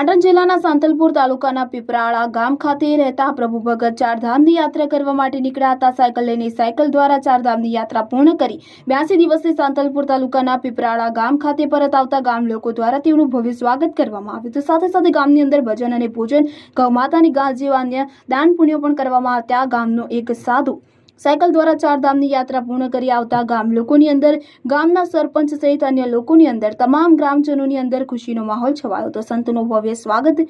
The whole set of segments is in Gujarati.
પાટણ જિલ્લાના સાંતલપુર તાલુકાના પીપરાળા ગામ ખાતે રહેતા પ્રભુ ભગત ચારધામની યાત્રા કરવા માટે નીકળ્યા હતા. સાયકલ લઈને સાયકલ દ્વારા ચારધામની યાત્રા પૂર્ણ કરી. બ્યાસી દિવસે સાંતલપુર તાલુકાના પીપરાળા ગામ ખાતે પરત આવતા ગામ લોકો દ્વારા તેઓનું ભવ્ય સ્વાગત કરવામાં આવ્યું હતું. સાથે સાથે ગામની અંદર ભજન અને પૂજન ગૌમાતાની ગાય જેવા અન્ય દાન પુણ્યો પણ કરવામાં આવ્યા. ગામનો એક સાધુ સાયકલ દ્વારા ચારધામની યાત્રા પૂર્ણ કરી આવતા ગામ લોકોની અંદર, ગામના સરપંચ સહિત અન્ય લોકોની અંદર, તમામ ગ્રામજનોની અંદર ખુશીનો માહોલ છવાયો હતો. સંતનું ભવ્ય સ્વાગત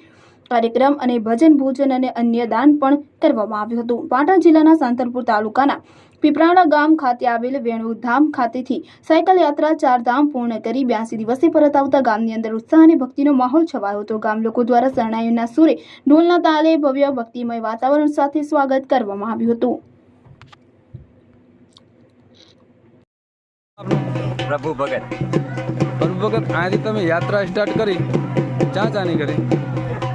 કાર્યક્રમ અને ભજન, ભોજન અને અન્ય દાન પણ કરવામાં આવ્યું હતું. પાટણ જિલ્લાના સાંતરપુર તાલુકાના પીપરાણા ગામ ખાતે આવેલ વેણુધામ ખાતેથી સાયકલ યાત્રા ચારધામ પૂર્ણ કરી બ્યાસી દિવસે પરત આવતા ગામની અંદર ઉત્સાહ અને ભક્તિનો માહોલ છવાયો હતો. ગામ લોકો દ્વારા શરણાઈઓના સુરે, ઢોલના તાલે ભવ્ય ભક્તિમય વાતાવરણ સાથે સ્વાગત કરવામાં આવ્યું હતું. પ્રભુ ભગત. પ્રભુ ભગત અહીંથી તમે યાત્રા સ્ટાર્ટ કરી ક્યાં ચાની કરી?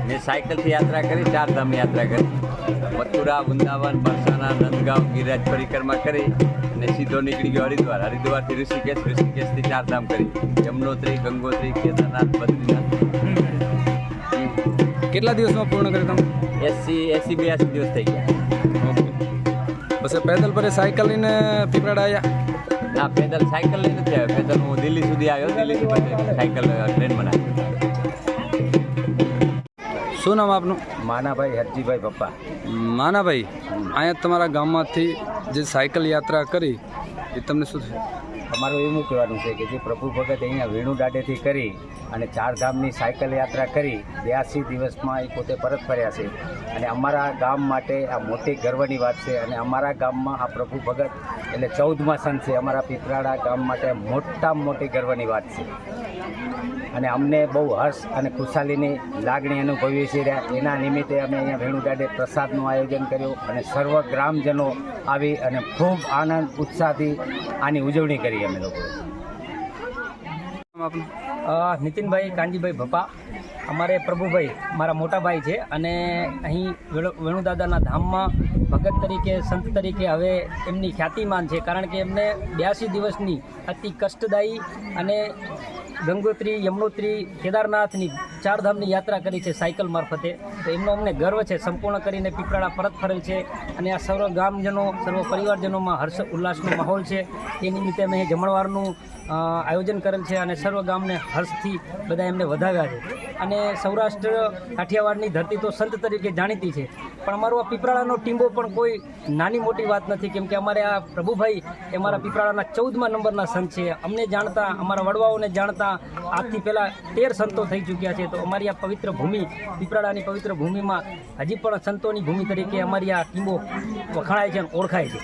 મેં સાયકલથી યાત્રા કરી ચાર ધામ યાત્રા કરી. મથુરા વૃંદાવન બરસાના નંદગાંવ ગિરિરાજ પરિક્રમા કરી અને સીધો નીકળી ગયો હરિદ્વાર. હરિદ્વારથી ઋષિકેશ ઋષિકેશથી ચાર ધામ કરી. યમનોત્રી ગંગોત્રી કેદારનાથ બદ્રીનાથ. કેટલા દિવસમાં પૂર્ણ કરી તમે? એસી એસી બ્યાસી દિવસ થઈ ગયા. ઓકે. પછી પેદલ પર સાયકલ લઈને પીપરાડા આવ્યા ના પેદલ સાયકલ લઈને નથી આવ્યો. પેદલ હું દિલ્હી સુધી આવ્યો. દિલ્હીથી પછી સાયકલ ટ્રેનમાં બનાવ શું નામ આપનું? માનાભાઈ હરજીભાઈ પપ્પા. માનાભાઈ અહીંયા તમારા ગામમાંથી જે સાયકલ યાત્રા કરી એ તમને શું થયું? અમારું એવું કહેવાનું છે કે જે પ્રભુ ભગત અહીંયા વેણુ દાડેથી કરી અને ચારધામની સાયકલ યાત્રા કરી, બ્યાસી દિવસમાં એ પોતે પરત ફર્યા છે. અને અમારા ગામ માટે આ મોટી ગર્વની વાત છે અને અમારા ગામમાં આ પ્રભુ ભગત એટલે ચૌદમા સંત છે. અમારા પીપરાડા ગામ માટે મોટામાં મોટી ગર્વની વાત છે. અને અમને બહુ હર્ષ અને ખુશાલીની લાગણી અનુભવીએ છીએ એના નિમિત્તે અમે અહીંયા વેણુદાડે પ્રસાદનું આયોજન કર્યું અને સર્વ ગ્રામજનો આવી અને ખૂબ આનંદ ઉત્સાહથી આની ઉજવણી કરી અમે લોકોએ નામ નીતિનભાઈ કાનજીભાઈ ભપા. અમારે પ્રભુભાઈ મારા મોટાભાઈ છે અને અહીં વેણુદાદાના ધામમાં ભગત તરીકે સંત તરીકે હવે એમની ખ્યાતિમાન છે. કારણ કે એમને બ્યાસી દિવસની અતિ કષ્ટદાયી અને ગંગોત્રી યમનોત્રી કેદારનાથની ચારધામની યાત્રા કરી છે સાયકલ મારફતે. તો એમનો અમને ગર્વ છે. સંપૂર્ણ કરીને પીપળાળા પરત ફરેલ છે અને આ સર્વ ગામજનો, સર્વ પરિવારજનોમાં હર્ષ, ઉલ્લાસનો માહોલ છે. એ નિમિત્તે અમે જમણવારનું આયોજન કરેલ છે અને સર્વ ગામને હર્ષથી બધા એમને વધાવ્યા છે. અને સૌરાષ્ટ્ર કાઠિયાવાડની ધરતી તો સંત તરીકે જાણીતી છે. પણ અમારો આ પીપળાનો ટીંબો પણ કોઈ નાની મોટી વાત નથી, કેમ કે અમારે આ પ્રભુભાઈ એ અમારા પીપળાળાના ચૌદમા નંબરના સંત છે. અમને જાણતા, અમારા વડવાઓને જાણતા આજથી પહેલાં તેર સંતો થઈ ચૂક્યા છે. તો અમારી આ પવિત્ર ભૂમિ પીપળાની પવિત્ર ભૂમિમાં હજી પણ સંતોની ભૂમિ તરીકે અમારી આ ટીંબો વખણાય છે અને ઓળખાય છે.